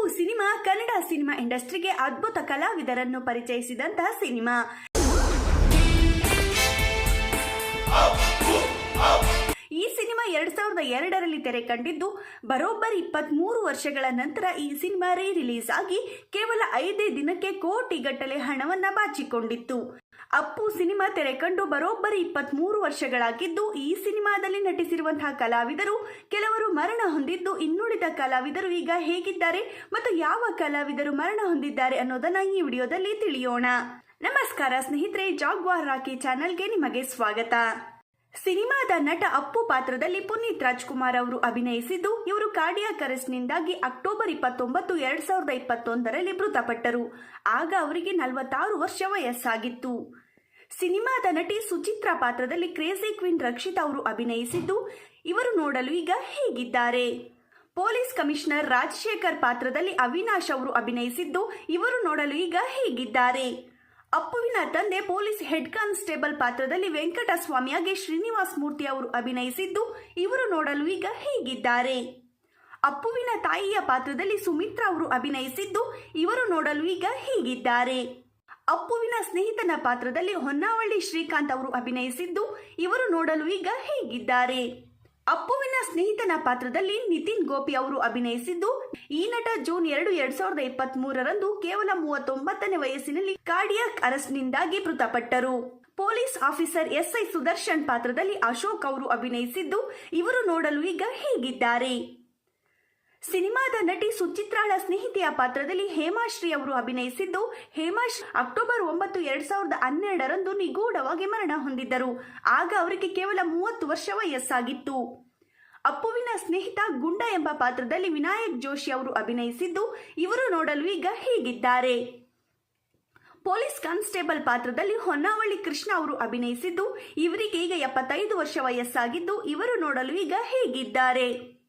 Appu cinema, Kannada cinema ಇಂಡಸ್ಟ್ರಿಗೆ ಅದ್ಭುತ ಕಲಾವಿದರನ್ನು ಪರಿಚಯಿಸಿದಂತಹ ಸಿನಿಮಾ. ಈ ಸಿನಿಮಾ ಎರಡ್ ಸಾವಿರದ ಎರಡರಲ್ಲಿ ತೆರೆ ಕಂಡಿದ್ದು, ಬರೋಬ್ಬರಿ ಇಪ್ಪತ್ಮೂರು ವರ್ಷಗಳ ನಂತರ ಈ ಸಿನಿಮಾ ರೀ ರಿಲೀಸ್ ಆಗಿ ಕೇವಲ ಐದೇ ದಿನಕ್ಕೆ ಕೋಟಿಗಟ್ಟಲೆ ಹಣವನ್ನ ಬಾಚಿಕೊಂಡಿತ್ತು. ಅಪ್ಪು ಸಿನಿಮಾ ತೆರೆ ಕಂಡು ಬರೋಬ್ಬರಿ ಇಪ್ಪತ್ಮೂರು ವರ್ಷಗಳಾಗಿದ್ದು, ಈ ಸಿನಿಮಾದಲ್ಲಿ ನಟಿಸಿರುವಂತಹ ಕಲಾವಿದರು, ಕೆಲವರು ಮರಣ ಹೊಂದಿದ್ದು, ಇನ್ನುಳಿದ ಕಲಾವಿದರು ಈಗ ಹೇಗಿದ್ದಾರೆ ಮತ್ತು ಯಾವ ಕಲಾವಿದರು ಮರಣ ಹೊಂದಿದ್ದಾರೆ ಅನ್ನೋದನ್ನ ಈ ವಿಡಿಯೋದಲ್ಲಿ ತಿಳಿಯೋಣ. ನಮಸ್ಕಾರ ಸ್ನೇಹಿತರೆ, ಜಾಗ್ವಾರ್ ರಾಕಿ ಚಾನೆಲ್ಗೆ ನಿಮಗೆ ಸ್ವಾಗತ. ಸಿನಿಮಾದ ನಟ ಅಪ್ಪು ಪಾತ್ರದಲ್ಲಿ ಪುನೀತ್ ರಾಜ್ಕುಮಾರ್ ಅವರು ಅಭಿನಯಿಸಿದ್ದು, ಇವರು ಕಾರ್ಡಿಯಾಕ್ ಅರೆಸ್ಟ್ನಿಂದಾಗಿ ಅಕ್ಟೋಬರ್ ಇಪ್ಪತ್ತೊಂಬತ್ತು, ಎರಡ್ ಸಾವಿರದ ಇಪ್ಪತ್ತೊಂದರಲ್ಲಿ ಮೃತಪಟ್ಟರು. ಆಗ ಅವರಿಗೆ ನಲವತ್ತಾರು ವರ್ಷ ವಯಸ್ಸಾಗಿತ್ತು. ಸಿನಿಮಾದ ನಟಿ ಸುಚಿತ್ರಾ ಪಾತ್ರದಲ್ಲಿ ಕ್ರೇಜಿ ಕ್ವೀನ್ ರಕ್ಷಿತ್ ಅವರು ಅಭಿನಯಿಸಿದ್ದು, ಇವರು ನೋಡಲು ಈಗ ಹೇಗಿದ್ದಾರೆ? ಪೊಲೀಸ್ ಕಮಿಷನರ್ ರಾಜಶೇಖರ್ ಪಾತ್ರದಲ್ಲಿ ಅವಿನಾಶ್ ಅವರು ಅಭಿನಯಿಸಿದ್ದು, ಇವರು ನೋಡಲು ಈಗ ಹೇಗಿದ್ದಾರೆ? ಅಪ್ಪುವಿನ ತಂದೆ ಪೊಲೀಸ್ ಹೆಡ್ ಕಾನ್ಸ್ಟೇಬಲ್ ಪಾತ್ರದಲ್ಲಿ ವೆಂಕಟಸ್ವಾಮಿಯಾಗಿ ಶ್ರೀನಿವಾಸ್ ಮೂರ್ತಿ ಅವರು ಅಭಿನಯಿಸಿದ್ದು ಇವರು ನೋಡಲು ಈಗ ಹೇಗಿದ್ದಾರೆ. ಅಪ್ಪುವಿನ ತಾಯಿಯ ಪಾತ್ರದಲ್ಲಿ ಸುಮಿತ್ರಾ ಅವರು ಅಭಿನಯಿಸಿದ್ದು ಇವರು ನೋಡಲು ಈಗ ಹೀಗಿದ್ದಾರೆ. ಅಪ್ಪುವಿನ ಸ್ನೇಹಿತನ ಪಾತ್ರದಲ್ಲಿ ಹೊನ್ನಾವಳ್ಳಿ ಶ್ರೀಕಾಂತ್ ಅವರು ಅಭಿನಯಿಸಿದ್ದು ಇವರು ನೋಡಲು ಈಗ ಹೇಗಿದ್ದಾರೆ. ಅಪ್ಪುವಿನ ಸ್ನೇಹಿತನ ಪಾತ್ರದಲ್ಲಿ ನಿತಿನ್ ಗೋಪಿ ಅವರು ಅಭಿನಯಿಸಿದ್ದು, ಈ ನಟ ಜೂನ್ ಎರಡು, ಎರಡ್ ಸಾವಿರದ ಇಪ್ಪತ್ತ್ ಮೂರರಂದು ಕೇವಲ ಮೂವತ್ತೊಂಬತ್ತನೇ ವಯಸ್ಸಿನಲ್ಲಿ ಕಾರ್ಡಿಯಾಕ್ ಅರೆಸ್ಟ್ನಿಂದಾಗಿ ಮೃತಪಟ್ಟರು. ಪೊಲೀಸ್ ಆಫೀಸರ್ ಎಸ್ಐ ಸುದರ್ಶನ್ ಪಾತ್ರದಲ್ಲಿ ಅಶೋಕ್ ಅವರು ಅಭಿನಯಿಸಿದ್ದು, ಇವರು ನೋಡಲು ಈಗ ಹೇಗಿದ್ದಾರೆ? ಸಿನಿಮಾದ ನಟಿ ಸುಚಿತ್ರಾಳ ಸ್ನೇಹಿತೆಯ ಪಾತ್ರದಲ್ಲಿ ಹೇಮಾಶ್ರೀ ಅವರು ಅಭಿನಯಿಸಿದ್ದು, ಹೇಮಾಶ್ರೀ ಅಕ್ಟೋಬರ್ ಒಂಬತ್ತು, ಎರಡ್ ಸಾವಿರದ ಹನ್ನೆರಡರಂದು ನಿಗೂಢವಾಗಿ ಮರಣ ಹೊಂದಿದ್ದರು. ಆಗ ಅವರಿಗೆ ಕೇವಲ ಮೂವತ್ತು ವರ್ಷ ವಯಸ್ಸಾಗಿತ್ತು. ಅಪ್ಪುವಿನ ಸ್ನೇಹಿತ ಗುಂಡ ಎಂಬ ಪಾತ್ರದಲ್ಲಿ ವಿನಾಯಕ್ ಜೋಶಿ ಅವರು ಅಭಿನಯಿಸಿದ್ದು, ಇವರು ನೋಡಲು ಈಗ ಹೀಗಿದ್ದಾರೆ. ಪೊಲೀಸ್ ಕಾನ್ಸ್ಟೇಬಲ್ ಪಾತ್ರದಲ್ಲಿ ಹೊನ್ನಾವಳ್ಳಿ ಕೃಷ್ಣ ಅವರು ಅಭಿನಯಿಸಿದ್ದು, ಇವರಿಗೆ ಈಗ ಎಪ್ಪತ್ತೈದು ವರ್ಷ ವಯಸ್ಸಾಗಿದ್ದು, ಇವರು ನೋಡಲು ಈಗ ಹೇಗಿದ್ದಾರೆ.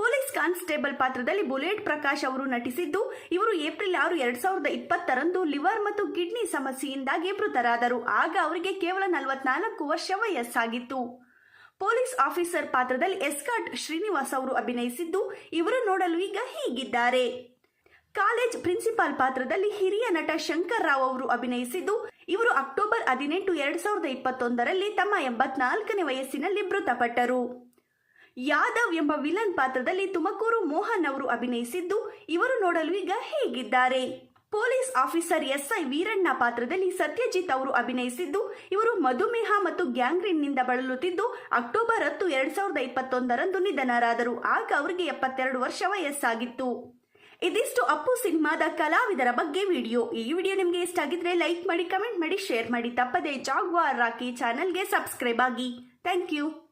ಪೊಲೀಸ್ ಕಾನ್ಸ್ಟೇಬಲ್ ಪಾತ್ರದಲ್ಲಿ ಬುಲೆಟ್ ಪ್ರಕಾಶ್ ಅವರು ನಟಿಸಿದ್ದು, ಇವರು ಏಪ್ರಿಲ್ ಆರು, ಎರಡ್ ಸಾವಿರದ ಇಪ್ಪತ್ತರಂದು ಲಿವರ್ ಮತ್ತು ಕಿಡ್ನಿ ಸಮಸ್ಯೆಯಿಂದಾಗಿ ಮೃತರಾದರು. ಆಗ ಅವರಿಗೆ ಕೇವಲ ನಲವತ್ನಾಲ್ಕು ವರ್ಷ ವಯಸ್ಸಾಗಿತ್ತು. ಪೊಲೀಸ್ ಆಫೀಸರ್ ಪಾತ್ರದಲ್ಲಿ ಎಸ್ಕಾಟ್ ಶ್ರೀನಿವಾಸ್ ಅವರು ಅಭಿನಯಿಸಿದ್ದು, ಇವರು ನೋಡಲು ಈಗ ಹೀಗಿದ್ದಾರೆ. ಕಾಲೇಜ್ ಪ್ರಿನ್ಸಿಪಾಲ್ ಪಾತ್ರದಲ್ಲಿ ಹಿರಿಯ ನಟ ಶಂಕರ್ ರಾವ್ ಅವರು ಅಭಿನಯಿಸಿದ್ದು, ಇವರು ಅಕ್ಟೋಬರ್ ಹದಿನೆಂಟು, ಎರಡ್ ಸಾವಿರದ ಇಪ್ಪತ್ತೊಂದರಲ್ಲಿ ತಮ್ಮ ಎಂಬತ್ನಾಲ್ಕನೇ ವಯಸ್ಸಿನಲ್ಲಿ ಮೃತಪಟ್ಟರು. ಯಾದವ್ ಎಂಬ ವಿಲನ್ ಪಾತ್ರದಲ್ಲಿ ತುಮಕೂರು ಮೋಹನ್ ಅವರು ಅಭಿನಯಿಸಿದ್ದು ಇವರು ನೋಡಲು ಈಗ ಹೇಗಿದ್ದಾರೆ? ಪೊಲೀಸ್ ಆಫೀಸರ್ ಎಸ್ಐ ವೀರಣ್ಣ ಪಾತ್ರದಲ್ಲಿ ಸತ್ಯಜಿತ್ ಅವರು ಅಭಿನಯಿಸಿದ್ದು ಇವರು ಮಧುಮೇಹ ಮತ್ತು ಗ್ಯಾಂಗ್ರೀನ್ನಿಂದ ಬಳಲುತ್ತಿದ್ದು ಅಕ್ಟೋಬರ್ ಹತ್ತು, ಎರಡ್ ಸಾವಿರದ ಇಪ್ಪತ್ತೊಂದರಂದು ನಿಧನರಾದರು. ಆಗ ಅವರಿಗೆ ಎಪ್ಪತ್ತೆರಡು ವರ್ಷ ವಯಸ್ಸಾಗಿತ್ತು. ಇದಿಷ್ಟು ಅಪ್ಪು ಸಿನಿಮಾದ ಕಲಾವಿದರ ಬಗ್ಗೆ ವಿಡಿಯೋ. ಈ ವಿಡಿಯೋ ನಿಮಗೆ ಇಷ್ಟ ಆಗಿದ್ರೆ ಲೈಕ್ ಮಾಡಿ, ಕಮೆಂಟ್ ಮಾಡಿ, ಶೇರ್ ಮಾಡಿ. ತಪ್ಪದೆ ಜಾಗ್ವಾರ್ ರಾಕಿ ಚಾನಲ್ಗೆ ಸಬ್ಸ್ಕ್ರೈಬ್ ಆಗಿ. Thank you.